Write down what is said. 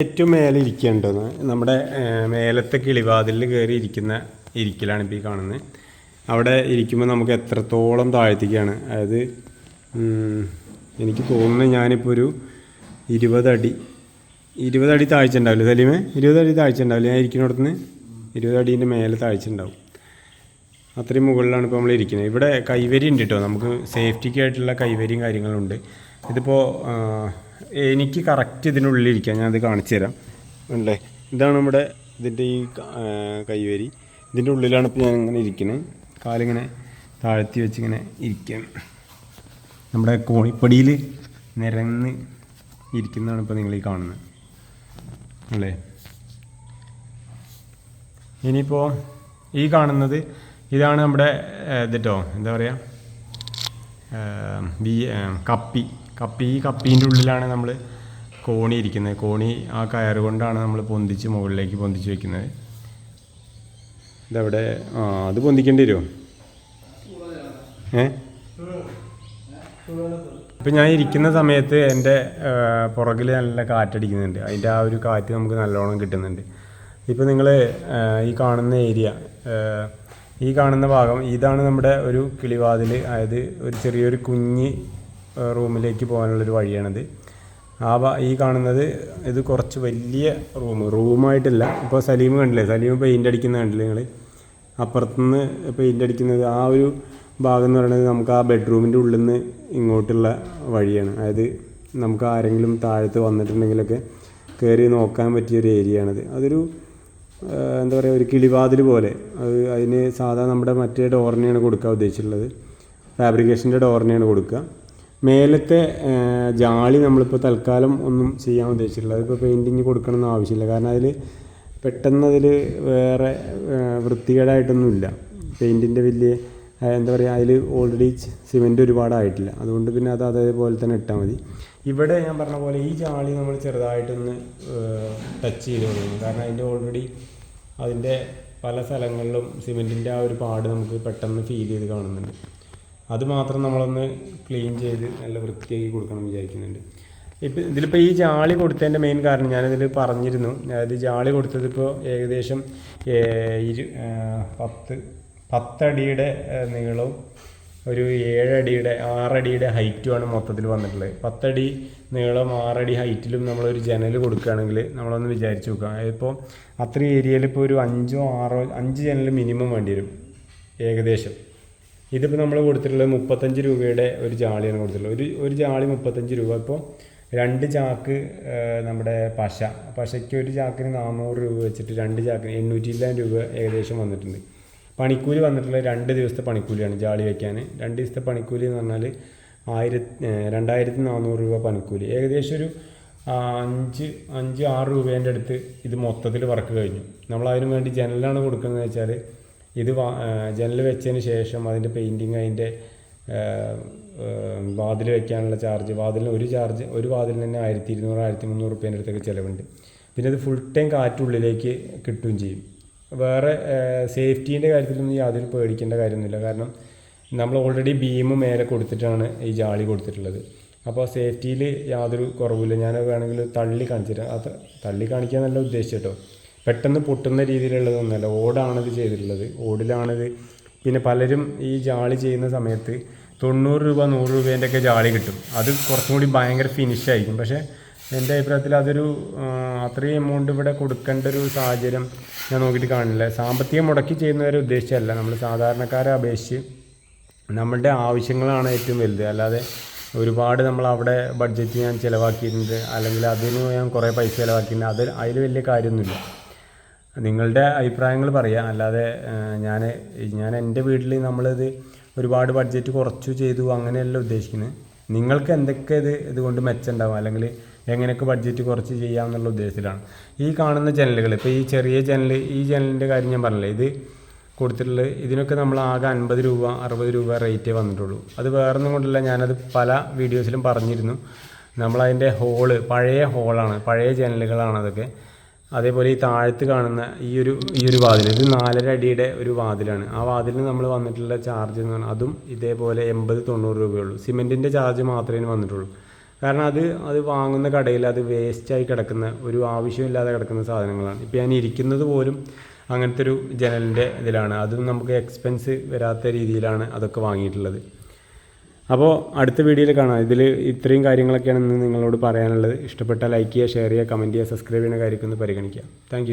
ഏറ്റവും മേലെ ഇരിക്കേണ്ടത് നമ്മുടെ മേലത്തെ കിളിവാതിലിൽ കയറി ഇരിക്കുന്ന ഇരിക്കലാണ് ഇപ്പോൾ ഈ കാണുന്നത് അവിടെ ഇരിക്കുമ്പോൾ നമുക്ക് എത്രത്തോളം താഴ്ത്തിക്കാണ്. അതായത് എനിക്ക് തോന്നുന്നത് ഞാനിപ്പോൾ ഒരു ഇരുപതടി ഇരുപതടി താഴ്ച ഉണ്ടാവില്ല സലീമേ? ഇരുപതടി താഴ്ച ഉണ്ടാവില്ല ഞാൻ ഇരിക്കുന്നിടത്ത് നിന്ന് ഇരുപതടീന്റെ മേലെ താഴ്ച ഉണ്ടാവും അത്രയും മുകളിലാണ് ഇപ്പോൾ നമ്മൾ ഇരിക്കുന്നത് ഇവിടെ കൈവരി ഉണ്ട് കേട്ടോ നമുക്ക് സേഫ്റ്റിക്കായിട്ടുള്ള കൈവരിയും കാര്യങ്ങളുണ്ട് ഇതിപ്പോൾ എനിക്ക് കറക്റ്റ് ഇതിനുള്ളിൽ ഇരിക്കാം ഞാനത് കാണിച്ചു തരാം. ഉണ്ടല്ലേ ഇതാണ് നമ്മുടെ ഇതിന്റെ ഈ കൈവരി. ഇതിന്റെ ഉള്ളിലാണ് ഇപ്പോൾ ഞാൻ ഇങ്ങനെ ഇരിക്കുന്നത് കാലിങ്ങനെ താഴ്ത്തി വെച്ചിങ്ങനെ ഇരിക്കാം. നമ്മുടെ കോണിപ്പടിയിൽ നിരന്ന് ഇരിക്കുന്നതാണ് ഇപ്പോൾ നിങ്ങൾ ഈ കാണുന്നത്. അല്ലേ? ഇനിയിപ്പോൾ ഈ കാണുന്നത് ഇതാണ് നമ്മുടെ ഇതിട്ടോ എന്താ പറയുക വി കപ്പി. കപ്പി ഈ കപ്പീന്റെ ഉള്ളിലാണ് നമ്മൾ കോണി ഇരിക്കുന്നത്. കോണി ആ കയർ കൊണ്ടാണ് നമ്മൾ പൊന്തിച്ച് മുകളിലേക്ക് പൊന്തിച്ച് വെക്കുന്നത്. ഇതവിടെ ആ അത് പൊന്തിക്കേണ്ടി വരുമോ ഏ? ഇപ്പം ഞാൻ ഇരിക്കുന്ന സമയത്ത് എന്റെ പുറകിൽ നല്ല കാറ്റടിക്കുന്നുണ്ട്. അതിന്റെ ആ ഒരു കാറ്റ് നമുക്ക് നല്ലോണം കിട്ടുന്നുണ്ട്. ഇപ്പോൾ നിങ്ങൾ ഈ കാണുന്ന ഏരിയ ഈ കാണുന്ന ഭാഗം ഇതാണ് നമ്മുടെ ഒരു കിളിവാതിൽ അതായത് ഒരു ചെറിയൊരു കുഞ്ഞ് റൂമിലേക്ക് പോകാനുള്ളൊരു വഴിയാണിത്. ആ ഈ കാണുന്നത് ഇത് കുറച്ച് വലിയ റൂം. റൂമായിട്ടില്ല ഇപ്പോൾ സലീം കണ്ടില്ലേ? സലീം പെയിന്റ് അടിക്കുന്ന കണ്ടില്ലേ നിങ്ങൾ അപ്പുറത്തുനിന്ന് പെയിന്റ് അടിക്കുന്നത് ആ ഒരു ഭാഗം എന്ന് പറയുന്നത് നമുക്ക് ആ ബെഡ്റൂമിന്റെ ഉള്ളിൽ നിന്ന് ഇങ്ങോട്ടുള്ള വഴിയാണ്. അതായത് നമുക്ക് ആരെങ്കിലും താഴത്ത് വന്നിട്ടുണ്ടെങ്കിലൊക്കെ കയറി നോക്കാൻ പറ്റിയൊരു ഏരിയയാണിത് അതൊരു എന്താ പറയുക ഒരു കിളിവാതിൽ പോലെ. അത് അതിന് സാധാ നമ്മുടെ മറ്റേ ഡോറിനെയാണ് കൊടുക്കാൻ ഉദ്ദേശിച്ചിട്ടുള്ളത്. ഫാബ്രിക്കേഷന്റെ ഡോറിനെയാണ് കൊടുക്കുക. മേലത്തെ ജാളി നമ്മളിപ്പോൾ തൽക്കാലം ഒന്നും ചെയ്യാൻ ഉദ്ദേശിച്ചിട്ടില്ല. അതിപ്പോൾ പെയിന്റിങ് കൊടുക്കണമെന്ന് ആവശ്യമില്ല. കാരണം അതിൽ പെട്ടെന്ന് അതിൽ വേറെ വൃത്തികേടായിട്ടൊന്നുമില്ല. പെയിന്റിന്റെ വലിയ എന്താ പറയുക അതിൽ ഓൾറെഡി സിമെന്റ് ഒരുപാടായിട്ടില്ല. അതുകൊണ്ട് പിന്നെ അത് അതേപോലെ തന്നെ ഇട്ടാൽ മതി. ഇവിടെ ഞാൻ പറഞ്ഞ പോലെ ഈ ജാളി നമ്മൾ ചെറുതായിട്ടൊന്ന് ടച്ച് ചെയ്ത് കൊടുക്കണം. കാരണം അതിന്റെ ഓൾറെഡി അതിന്റെ പല സ്ഥലങ്ങളിലും സിമെന്റിന്റെ ആ ഒരു പാട് നമുക്ക് പെട്ടെന്ന് ഫീൽ ചെയ്ത് കാണുന്നുണ്ട്. അത് മാത്രം നമ്മളൊന്ന് ക്ലീൻ ചെയ്ത് നല്ല വൃത്തിയാക്കി കൊടുക്കണം വിചാരിക്കുന്നുണ്ട്. ഇപ്പം ഇതിലിപ്പോൾ ഈ ജാളി കൊടുത്തതിന്റെ മെയിൻ കാരണം ഞാനിതിൽ പറഞ്ഞിരുന്നു. അതായത് ജാളി കൊടുത്തതിപ്പോൾ ഏകദേശം ഇരു പത്ത് പത്തടിയുടെ നീളവും ഒരു ഏഴടിയുടെ ആറടിയുടെ ഹൈറ്റുമാണ് മൊത്തത്തിൽ വന്നിട്ടുള്ളത്. പത്തടി നീളം ആറടി ഹൈറ്റിലും നമ്മളൊരു ജനൽ കൊടുക്കുകയാണെങ്കിൽ നമ്മളൊന്ന് വിചാരിച്ച് നോക്കുക ഇപ്പോൾ അത്രയും ഏരിയയിൽ ഇപ്പോൾ ഒരു അഞ്ചോ ആറോ അഞ്ച് ജനൽ മിനിമം വേണ്ടി വരും ഏകദേശം. ഇതിപ്പോൾ നമ്മൾ കൊടുത്തിട്ടുള്ളത് മുപ്പത്തഞ്ച് രൂപയുടെ ഒരു ജാളിയാണ് കൊടുത്തിട്ടുള്ളത്. ഒരു ഒരു ജാളി മുപ്പത്തഞ്ച് രൂപ. ഇപ്പോൾ രണ്ട് ചാക്ക് നമ്മുടെ പശ. പശയ്ക്ക് ഒരു ചാക്കിന് നാനൂറ് രൂപ വെച്ചിട്ട് രണ്ട് ചാക്കിന് എണ്ണൂറ്റി ഇല്ലായിരം രൂപ ഏകദേശം വന്നിട്ടുണ്ട്. പണിക്കൂലി വന്നിട്ടുള്ളത് രണ്ട് ദിവസത്തെ പണിക്കൂലിയാണ് ജാളി വയ്ക്കാൻ രണ്ട് ദിവസത്തെ പണിക്കൂലി എന്ന് പറഞ്ഞാൽ ആയിരത്തി രണ്ടായിരത്തി നാനൂറ് രൂപ പണിക്കൂലി. ഏകദേശം ഒരു അഞ്ച് അഞ്ച് ആറ് രൂപേന്റെ അടുത്ത് ഇത് മൊത്തത്തിൽ വർക്ക് കഴിഞ്ഞു. നമ്മൾ അതിനു വേണ്ടി ജനലാണ് കൊടുക്കുന്നത് വെച്ചാൽ ഇത് ജനൽ വെച്ചതിന് ശേഷം അതിന്റെ പെയിന്റിങ് അതിന്റെ വാതിൽ വെക്കാനുള്ള ചാർജ് വാതിലിന് ഒരു ചാർജ് ഒരു വാതിലിന് തന്നെ ആയിരത്തി ഇരുന്നൂറ് ആയിരത്തി മുന്നൂറ് റുപ്യേന്റെ അടുത്തൊക്കെ ചിലവുണ്ട്. പിന്നെ അത് ഫുൾ ടൈം കാറ്റുള്ളിലേക്ക് കിട്ടുകയും ചെയ്യും. വേറെ സേഫ്റ്റീന്റെ കാര്യത്തിലൊന്നും യാതൊരു പേടിക്കേണ്ട കാര്യമൊന്നുമില്ല. കാരണം നമ്മൾ ഓൾറെഡി ബീം മേലെ കൊടുത്തിട്ടാണ് ഈ ജാളി കൊടുത്തിട്ടുള്ളത്. അപ്പോൾ സേഫ്റ്റിയിൽ യാതൊരു കുറവില്ല ഞാൻ വേണമെങ്കിൽ തള്ളി കാണിച്ചിട്ട് അത് തള്ളി കാണിക്കാൻ നല്ല ഉദ്ദേശിച്ചു കേട്ടോ. പെട്ടെന്ന് പൊട്ടുന്ന രീതിയിലുള്ളതൊന്നുമല്ല. ഓടാണിത് ചെയ്തിട്ടുള്ളത്. ഓടിലാണിത്. പിന്നെ പലരും ഈ ജാളി ചെയ്യുന്ന സമയത്ത് തൊണ്ണൂറ് രൂപ നൂറ് രൂപേന്റെ ഒക്കെ ജാളി കിട്ടും. അത് കുറച്ചും കൂടി ഭയങ്കര ഫിനിഷ് ആയിരിക്കും. പക്ഷേ എന്റെ അഭിപ്രായത്തിൽ അതൊരു അത്രയും എമൗണ്ട് ഇവിടെ കൊടുക്കേണ്ട ഒരു സാഹചര്യം ഞാൻ നോക്കിയിട്ട് കാണില്ല. സാമ്പത്തികം മുടക്കി ചെയ്യുന്നവരെ ഉദ്ദേശിച്ചല്ല. നമ്മൾ സാധാരണക്കാരെ അപേക്ഷിച്ച് നമ്മളുടെ ആവശ്യങ്ങളാണ് ഏറ്റവും വലുത്. അല്ലാതെ ഒരുപാട് നമ്മൾ അവിടെ ബഡ്ജറ്റ് ഞാൻ ചിലവാക്കിയിട്ടുണ്ട്. അല്ലെങ്കിൽ അതിന് ഞാൻ കുറേ പൈസ ചിലവാക്കിയിട്ടുണ്ട്. അത് അതിൽ വലിയ കാര്യമൊന്നുമില്ല. നിങ്ങളുടെ അഭിപ്രായങ്ങൾ പറയാം. അല്ലാതെ ഞാൻ ഞാൻ എന്റെ വീട്ടിൽ നമ്മളിത് ഒരുപാട് ബഡ്ജറ്റ് കുറച്ചു ചെയ്തു അങ്ങനെയല്ല ഉദ്ദേശിക്കുന്നത് നിങ്ങൾക്ക് എന്തൊക്കെ ഇത് ഇതുകൊണ്ട് മെച്ചമുണ്ടാവും അല്ലെങ്കിൽ എങ്ങനെയൊക്കെ ബഡ്ജറ്റ് കുറച്ച് ചെയ്യാം എന്നുള്ള ഉദ്ദേശത്തിലാണ്. ഈ കാണുന്ന ചാനലുകൾ ഇപ്പോൾ ഈ ചെറിയ ചാനൽ ഈ ചാനലിന്റെ കാര്യം ഞാൻ പറഞ്ഞില്ലേ? ഇത് കൊടുത്തിട്ടുള്ളത് ഇതിനൊക്കെ നമ്മൾ ആകെ അൻപത് രൂപ അറുപത് രൂപ റേറ്റേ വന്നിട്ടുള്ളൂ. അത് വേറൊന്നും കൊണ്ടല്ല ഞാനത് പല വീഡിയോസിലും പറഞ്ഞിരുന്നു. നമ്മളതിന്റെ ഹോൾ പഴയ ഹോളാണ് പഴയ ചാനലുകളാണ് അതൊക്കെ. അതേപോലെ ഈ താഴത്ത് കാണുന്ന ഈ ഒരു ഈ ഒരു വാതിൽ ഇത് നാലര അടിയുടെ ഒരു വാതിലാണ്. ആ വാതിലിന് നമ്മൾ വന്നിട്ടുള്ള ചാർജ് എന്ന് പറഞ്ഞാൽ അതും ഇതേപോലെ എൺപത് തൊണ്ണൂറ് രൂപയുള്ളൂ. സിമെന്റിന്റെ ചാർജ് മാത്രമേ വന്നിട്ടുള്ളൂ. കാരണം അത് അത് വാങ്ങുന്ന കടയിൽ അത് വേസ്റ്റായി കിടക്കുന്ന ഒരു ആവശ്യമില്ലാതെ കിടക്കുന്ന സാധനങ്ങളാണ്. ഇപ്പോൾ ഞാൻ ഇരിക്കുന്നത് പോലും അങ്ങനത്തെ ഒരു ജനലിന്റെ ഇതിലാണ്. അതും നമുക്ക് എക്സ്പെൻസ് വരാത്ത രീതിയിലാണ് അതൊക്കെ വാങ്ങിയിട്ടുള്ളത്. അപ്പോൾ അടുത്ത വീഡിയോയിൽ കാണാം. ഇതിൽ ഇത്രയും കാര്യങ്ങളൊക്കെയാണ് ഇന്ന് നിങ്ങളോട് പറയാനുള്ളത്. ഇഷ്ടപ്പെട്ട ലൈക്ക് ചെയ്യുക ഷെയർ ചെയ്യുക കമന്റ് ചെയ്യുക സബ്സ്ക്രൈബ് ചെയ്യുന്ന കാര്യമൊക്കെ ഒന്ന് പരിഗണിക്കുക. താങ്ക്